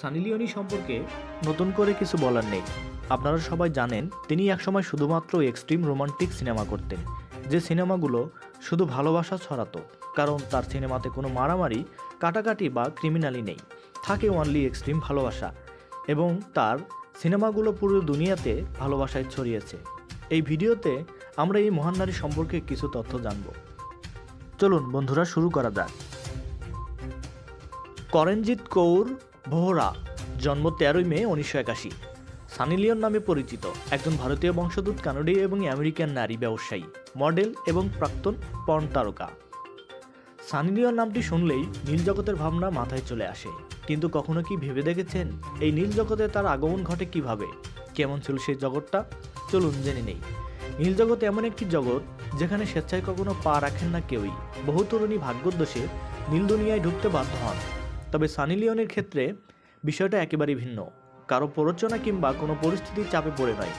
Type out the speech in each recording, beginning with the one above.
Sunny Leonie সম্পর্কে নতুন করে কিছু বলার নেই। আপনারা সবাই জানেন, তিনি একসময় শুধুমাত্র এক্সট্রিম রোমান্টিক সিনেমা করতেন, যে সিনেমাগুলো শুধু ভালোবাসা ছড়াতো, কারণ তার সিনেমাতে কোনো মারামারি, কাটাকাটি বা ক্রিমিনালি নেই, থাকে অনলি এক্সট্রিম ভালোবাসা, এবং তার সিনেমাগুলো পুরো দুনিয়াতে ভালোবাসায় ছড়িয়েছে। এই ভিডিওতে আমরা এই মহান নারী সম্পর্কে কিছু তথ্য জানব। চলুন, বন্ধুরা, শুরু করা যাক। করণজিৎ কৌর ভোহরা, জন্ম তেরোই মে উনিশশো একাশি। সানি লিওন নামে পরিচিত, একজন ভারতীয় বংশোদ্ভূত কানাডীয় এবং আমেরিকান নারী ব্যবসায়ী, মডেল এবং প্রাক্তন পর্ন তারকা। সানি লিওন নামটি শুনলেই নীল জগতের ভাবনা মাথায় চলে আসে। কিন্তু কখনো কি ভেবে দেখেছেন এই নীল জগতে তার আগমন ঘটে কীভাবে? কেমন ছিল সেই জগৎটা? চলুন জেনে নেই। নীল জগৎ এমন একটি জগৎ যেখানে স্বেচ্ছায় কখনো পা রাখেন না কেউই। বহু তরুণী ভাগ্যোদ্দেশে নীল দুনিয়ায় ঢুকতে বাধ্য হন। তবে সানি লিওনের ক্ষেত্রে বিষয়টা একেবারেই ভিন্ন। কারও প্ররোচনা কিংবা কোনো পরিস্থিতির চাপে পড়ে নয়।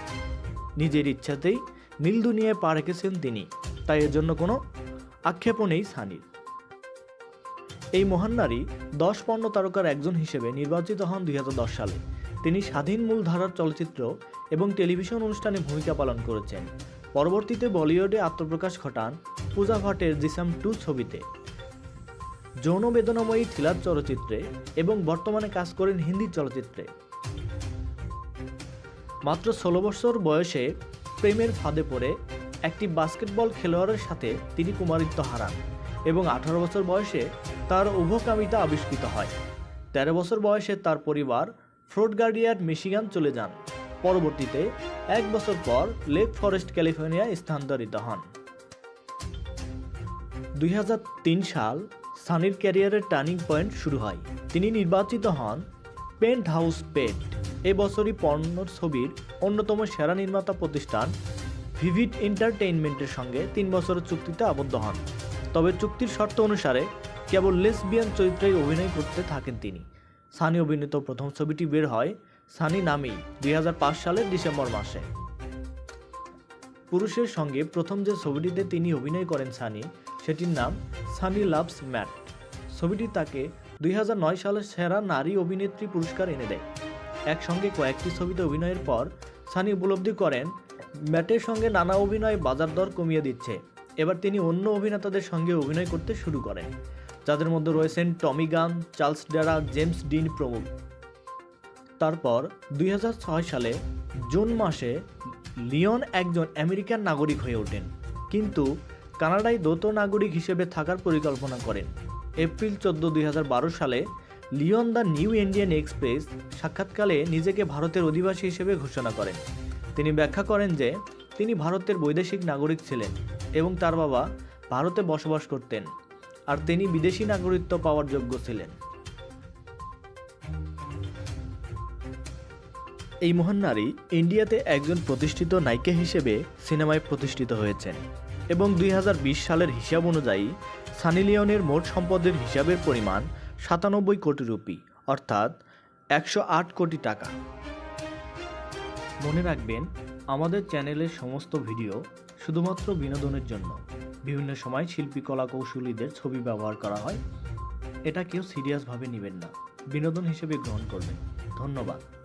নিজের ইচ্ছাতেই নীল দুনিয়ায় পা রেখেছেন তিনি, তাই এর জন্য কোনো আক্ষেপও নেই সানির। এই মহান নারী দশ পণ্য তারকার একজন হিসেবে নির্বাচিত হন দুই হাজার দশ সালে। তিনি স্বাধীন মূলধারার চলচ্চিত্র এবং টেলিভিশন অনুষ্ঠানে ভূমিকা পালন করেছেন। পরবর্তীতে বলিউডে আত্মপ্রকাশ ঘটান পূজা ভাটের জিসাম টু ছবিতে। যৌন বেদনাময়ী থ্রিলার চলচ্চিত্রে এবং বর্তমানে কাজ করেন হিন্দি চলচ্চিত্রে। মাত্র ষোলো বছর বয়সে প্রেমের ফাঁদে পড়ে একটি বাস্কেটবল খেলোয়াড়ের সাথে তিনি কুমারিত্ব হারান এবং আঠারো বছর বয়সে তার উভকামিতা আবিষ্কৃত হয়। তেরো বছর বয়সে তার পরিবার ফ্রোড গার্ডিয়ার মিশিগান চলে যান। পরবর্তীতে এক বছর পর লেক ফরেস্ট, ক্যালিফোর্নিয়ায় স্থানান্তরিত হন। দুই হাজার তিন সাল সানির ক্যারিয়ারের টার্নিং পয়েন্ট শুরু হয়। তিনি নির্বাচিত হন পেন্ট হাউস পেট, এ বছরই পর্ণ ছবির অন্যতম সেরা নির্মাতা প্রতিষ্ঠান ভিভিড এন্টারটেইনমেন্টের সঙ্গে তিন বছরের চুক্তিতে আবদ্ধ হন। তবে চুক্তির শর্ত অনুসারে কেবল লেসবিয়ান চরিত্রে অভিনয় করতে থাকেন তিনি। সানি অভিনীত প্রথম ছবিটি বের হয় সানি নামেই দুই হাজার পাঁচ সালের ডিসেম্বর মাসে। পুরুষের সঙ্গে প্রথম যে ছবিটিতে তিনি অভিনয় করেন সানি, সেটির নাম সানি লাভস ম্যাট। ছবিটি তাকে দুই হাজার নয় সালে সেরা নারী অভিনেত্রী পুরস্কার এনে দেয়। একসঙ্গে কয়েকটি ছবিতে অভিনয়ের পর সানি উপলব্ধি করেন, ম্যাটের সঙ্গে নানা অভিনয় বাজার দর কমিয়ে দিচ্ছে। এবার তিনি অন্য অভিনেতাদের সঙ্গে অভিনয় করতে শুরু করেন, যাদের মধ্যে রয়েছেন টমি গান, চার্লস ডেরা জেমস ডিন প্রমুখ। তারপর দুই হাজার ছয় সালে জুন মাসে লিওন একজন আমেরিকান নাগরিক হয়ে ওঠেন, কিন্তু কানাডায় দ্বৈত নাগরিক হিসেবে থাকার পরিকল্পনা করেন। এপ্রিল চোদ্দ, দুই সালে লিওন দ্য নিউ ইন্ডিয়ান এক্সপ্রেস সাক্ষাৎকালে নিজেকে ভারতের অধিবাসী হিসেবে ঘোষণা করেন। তিনি ব্যাখ্যা করেন যে, তিনি ভারতের বৈদেশিক নাগরিক ছিলেন এবং তার বাবা ভারতে বসবাস করতেন, আর তিনি বিদেশি নাগরিকত্ব পাওয়ার যোগ্য ছিলেন। এই মহান নারী ইন্ডিয়াতে একজন প্রতিষ্ঠিত নায়িকা হিসেবে সিনেমায় প্রতিষ্ঠিত হয়েছেন এবং দুই হাজার বিশ সালের হিসাব অনুযায়ী সানি লিওনের মোট সম্পদের হিসাবের পরিমাণ সাতানব্বই কোটি রুপি, অর্থাৎ একশো আট কোটি টাকা। মনে রাখবেন, আমাদের চ্যানেলের সমস্ত ভিডিও শুধুমাত্র বিনোদনের জন্য। বিভিন্ন সময় শিল্পী কলা কৌশলীদের ছবি ব্যবহার করা হয়। এটা কেউ সিরিয়াসভাবে নেবেন না। বিনোদন হিসেবে গ্রহণ করবেন। ধন্যবাদ।